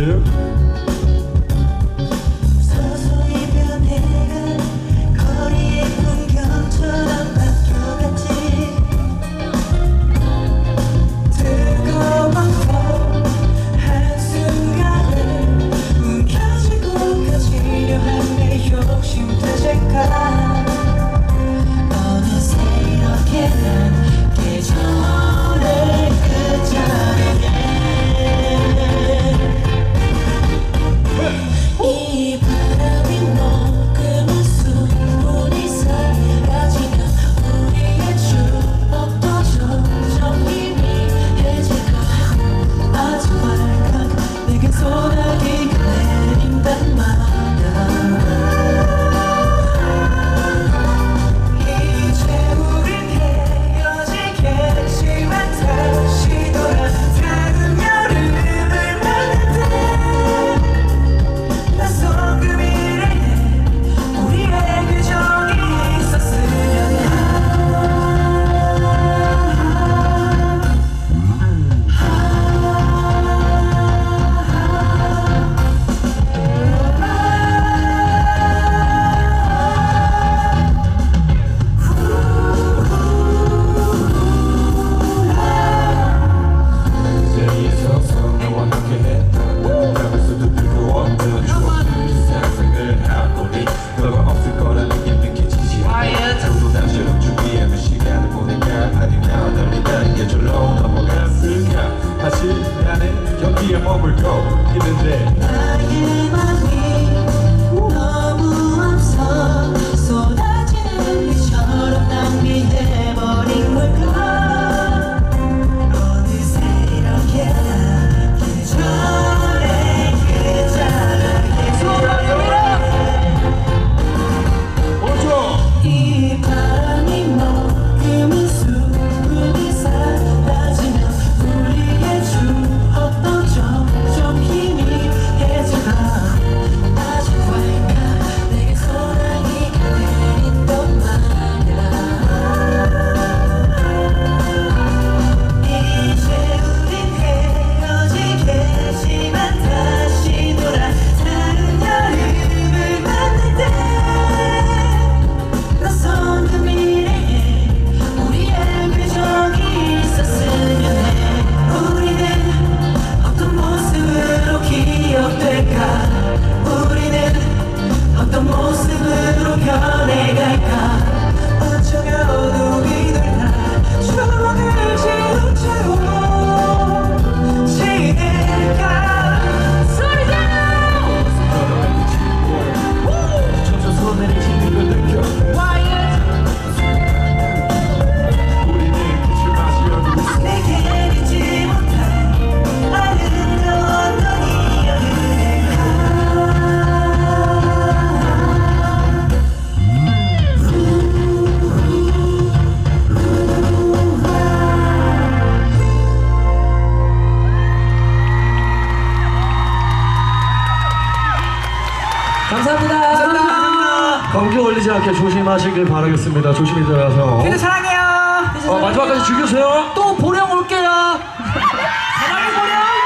Yeah. 있는데. 감사합니다. 감사합니다. 감기 걸리지 않게 조심하시길 바라겠습니다. 조심히 들어가서. 퀴즈 사랑해요. 어, 사랑해요. 마지막까지 어, 즐겨주세요. 또 보령 올게요. 사랑해 보령.